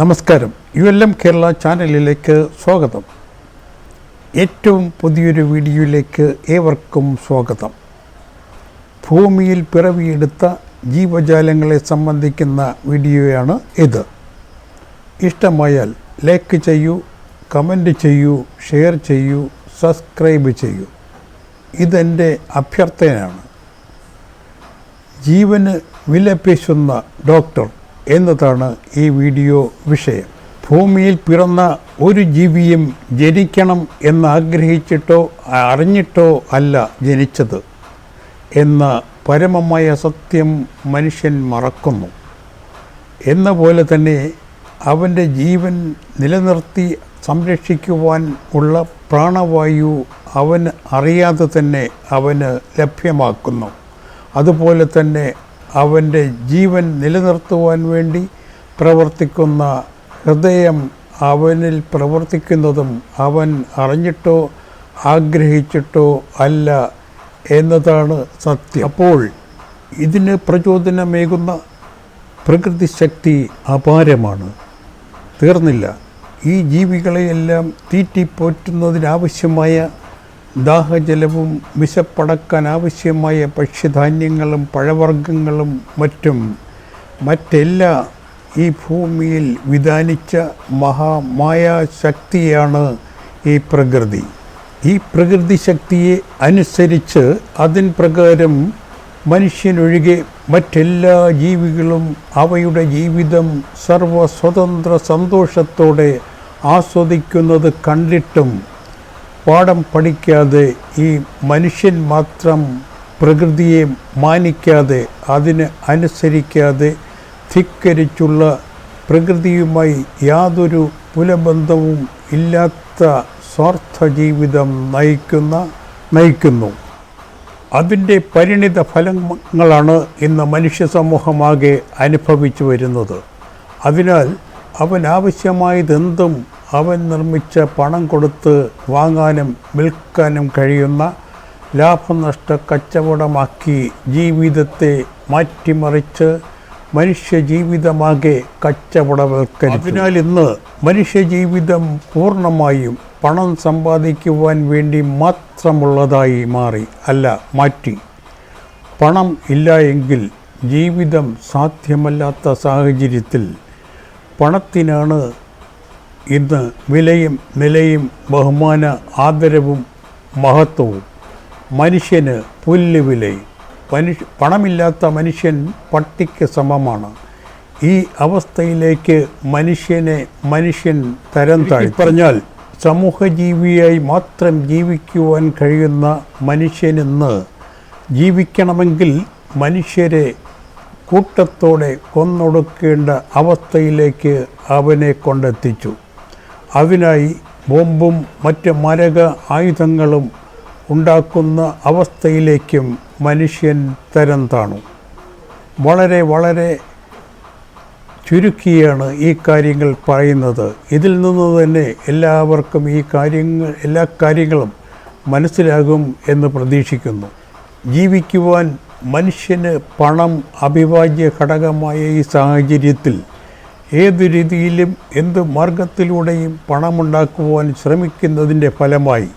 നമസ്കാരം. U L M Kerala ചാനലിലേക്ക് സ്വാഗതം. ഏറ്റവും പുതിയൊരു വീഡിയോയിലേക്ക് ഏവർക്കും സ്വാഗതം. ഭൂമിയിൽ പിറവിയെടുത്ത ജീവജാലങ്ങളെ സംബന്ധിക്കുന്ന വീഡിയോയാണ് ഇത്. ഇഷ്ടമായാൽ ലൈക്ക് ചെയ്യൂ കമന്റ് ചെയ്യൂ ഷെയർ ചെയ്യൂ സബ്സ്ക്രൈബ് ചെയ്യൂ. ഇതെന്റെ അഭ്യർത്ഥനയാണ്. ജീവന് വിലപേശുന്ന ഡോക്ടർ എന്നതാണ് ഈ വീഡിയോ വിഷയം. ഭൂമിയിൽ പിറന്ന ഒരു ജീവിയും ജനിക്കണം എന്നാഗ്രഹിച്ചിട്ടോ അറിഞ്ഞിട്ടോ അല്ല ജനിച്ചത്. എന്ന പരമമായ സത്യം മനുഷ്യൻ മറക്കുന്നു. എന്ന പോലെ തന്നെ അവന്റെ ജീവൻ നിലനിർത്തി സംരക്ഷിക്കുവാൻ ഉള്ള പ്രാണവായു അവന് അറിയാതെ തന്നെ അവന് ലഭ്യമാക്കുന്നു. അതുപോലെ തന്നെ അവന്റെ ജീവൻ നിലനിർത്തുവാൻ വേണ്ടി പ്രവർത്തിക്കുന്ന ഹൃദയം അവനിൽ പ്രവർത്തിക്കുന്നതും അവൻ അറിഞ്ഞിട്ടോ ആഗ്രഹിച്ചിട്ടോ അല്ല എന്നതാണ് സത്യം. അപ്പോൾ ഇതിന് പ്രചോദനമേകുന്ന പ്രകൃതി ശക്തി അപാരമാണ്. തീർന്നില്ല. ഈ ജീവികളെയെല്ലാം തീറ്റിപ്പോറ്റുന്നതിനാവശ്യമായ ദാഹജലവും വിശപ്പടക്കാൻ ആവശ്യമായ ഭക്ഷ്യധാന്യങ്ങളും പഴവർഗങ്ങളും മറ്റും മറ്റെല്ലാ ഈ ഭൂമിയിൽ വിധാനിച്ച മഹാമായാശക്തിയാണ് ഈ പ്രകൃതി. ഈ പ്രകൃതി ശക്തിയെ അനുസരിച്ച് അതിൻ പ്രകാരം മനുഷ്യനൊഴികെ മറ്റെല്ലാ ജീവികളും അവയുടെ ജീവിതം സർവ സ്വതന്ത്ര സന്തോഷത്തോടെ ആസ്വദിക്കുന്നത് കണ്ടിട്ടും പാഠം പഠിക്കാതെ ഈ മനുഷ്യൻ മാത്രം പ്രകൃതിയെ മാനിക്കാതെ അതിന് അനുസരിക്കാതെ ധിക്കരിച്ചുള്ള പ്രകൃതിയുമായി യാതൊരു പുലബന്ധവും ഇല്ലാത്ത സ്വാർത്ഥ ജീവിതം നയിക്കുന്ന നയിക്കുന്നു. അതിന്റെ പരിണിത ഫലങ്ങളാണ് ഇന്ന് മനുഷ്യ സമൂഹമാകെ അനുഭവിച്ചു വരുന്നത്. അതിനാൽ അവൻ ആവശ്യമായതെന്തും അവൻ നിർമ്മിച്ച പണം കൊടുത്ത് വാങ്ങാനും വിൽക്കാനും കഴിയുന്ന ലാഭനഷ്ട കച്ചവടമാക്കി ജീവിതത്തെ മാറ്റിമറിച്ച് മനുഷ്യജീവിതമാകെ കച്ചവടവൽക്കരിച്ചു. അതിനാൽ ഇന്ന് മനുഷ്യജീവിതം പൂർണമായും പണം സമ്പാദിക്കുവാൻ വേണ്ടി മാത്രമുള്ളതായി മാറി അല്ല മാറ്റി. പണം ഇല്ല എങ്കിൽ ജീവിതം സാധ്യമല്ലാത്ത സാഹചര്യത്തിൽ പണത്തിനാണ് ഇന്ന് വിലയും നിലയും ബഹുമാന ആദരവും മഹത്വവും. മനുഷ്യന് പുല്ല് വിലയും മനുഷ്യ പണമില്ലാത്ത മനുഷ്യൻ പട്ടിക്ക് സമമാണ്. ഈ അവസ്ഥയിലേക്ക് മനുഷ്യനെ മനുഷ്യൻ തരം താഴ്ത്തി. പറഞ്ഞാൽ സമൂഹജീവിയായി മാത്രം ജീവിക്കുവാൻ കഴിയുന്ന മനുഷ്യനിന്ന് ജീവിക്കണമെങ്കിൽ മനുഷ്യരെ കൂട്ടത്തോടെ കൊന്നൊടുക്കേണ്ട അവസ്ഥയിലേക്ക് അവനെ കൊണ്ടെത്തിച്ചു. അതിനായി ബോംബും മറ്റ് മരക ആയുധങ്ങളും ഉണ്ടാക്കുന്ന അവസ്ഥയിലേക്കും മനുഷ്യൻ തരം താണു. വളരെ വളരെ ചുരുക്കിയാണ് ഈ കാര്യങ്ങൾ പറയുന്നത്. ഇതിൽ നിന്ന് തന്നെ എല്ലാവർക്കും ഈ കാര്യങ്ങൾ എല്ലാ കാര്യങ്ങളും മനസ്സിലാകും എന്ന് പ്രതീക്ഷിക്കുന്നു. ജീവിക്കുവാൻ മനുഷ്യന് പണം അവിഭാജ്യ ഘടകമായ ഈ സാഹചര്യത്തിൽ ഏതു രീതിയിലും എന്ത് മാർഗത്തിലൂടെയും പണമുണ്ടാക്കുവാൻ ശ്രമിക്കുന്നതിന്റെ ഫലമായി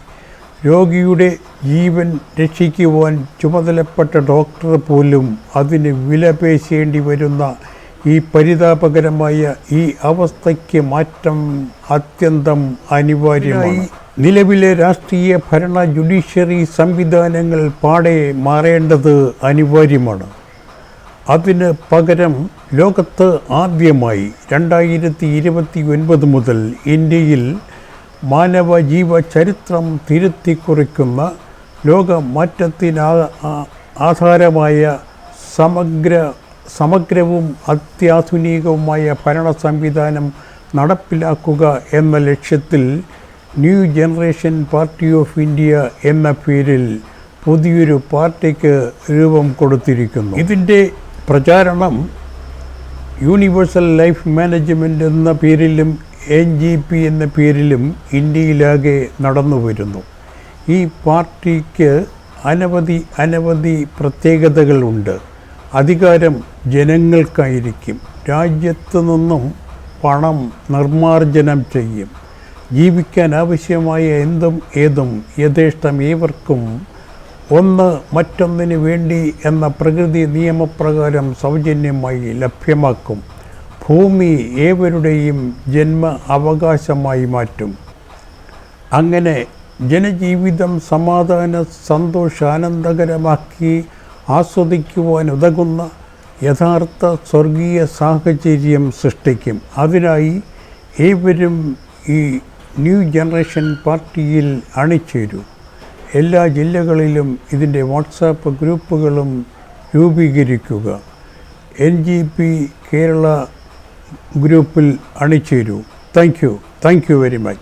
രോഗിയുടെ ജീവൻ രക്ഷിക്കുവാൻ ചുമതലപ്പെട്ട ഡോക്ടർ പോലും അതിന് വിലപേശേണ്ടി വരുന്ന ഈ പരിതാപകരമായ ഈ അവസ്ഥയ്ക്ക് മാറ്റം അത്യന്തം അനിവാര്യമായി നിലവിലെ രാഷ്ട്രീയ ഭരണ ജുഡീഷ്യറി സംവിധാനങ്ങൾ പാടെ മാറേണ്ടത് അനിവാര്യമാണ്. അതിന് പകരം ലോകത്ത് ആദ്യമായി രണ്ടായിരത്തി ഇരുപത്തി ഒൻപത് മുതൽ ഇന്ത്യയിൽ മാനവ ജീവ ചരിത്രം തിരുത്തിക്കുറിക്കുന്ന ലോകമാറ്റത്തിനാ ആധാരമായ സമഗ്ര സമഗ്രവും അത്യാധുനികവുമായ ഭരണ സംവിധാനം നടപ്പിലാക്കുക എന്ന ലക്ഷ്യത്തിൽ new generation party of India എന്ന പേരിൽ പുതിയൊരു പാർട്ടിക്ക് രൂപം കൊടുത്തിരിക്കുന്നു. ഇതിന്റെ പ്രചാരണം യൂണിവേഴ്സൽ ലൈഫ് മാനേജ്മെന്റ് എന്ന പേരിലും എൻ ജി പി എന്ന പേരിലും ഇന്ത്യയിലാകെ നടന്നു വരുന്നു. ഈ പാർട്ടിക്ക് അനവധി അനവധി പ്രത്യേകതകളുണ്ട്. അധികാരം ജനങ്ങൾക്കായിരിക്കും. രാജ്യത്തു നിന്നും പണം നിർമ്മാർജനം ചെയ്യും. ജീവിക്കാൻ ആവശ്യമായ എന്തും ഏതും യഥേഷ്ടം ഏവർക്കും ഒന്ന് മറ്റൊന്നിന് വേണ്ടി എന്ന പ്രകൃതി നിയമപ്രകാരം സൗജന്യമായി ലഭ്യമാക്കും. ഭൂമി ഏവരുടെയും ജന്മ അവകാശമായി മാറ്റും. അങ്ങനെ ജനജീവിതം സമാധാന സന്തോഷാനന്ദകരമാക്കി ആസ്വദിക്കുവാൻ ഉതകുന്ന യഥാർത്ഥ സ്വർഗീയ സാഹചര്യം സൃഷ്ടിക്കും. അതിനായി ഏവരും ഈ ന്യൂ ജനറേഷൻ പാർട്ടിയിൽ അണിചേരൂ. എല്ലാ ജില്ലകളിലും ഇതിന്റെ വാട്സാപ്പ് ഗ്രൂപ്പുകളും രൂപീകരിക്കുക. എൻ ജി പി കേരള ഗ്രൂപ്പിൽ അണിചേരൂ. Thank you. Thank you very much.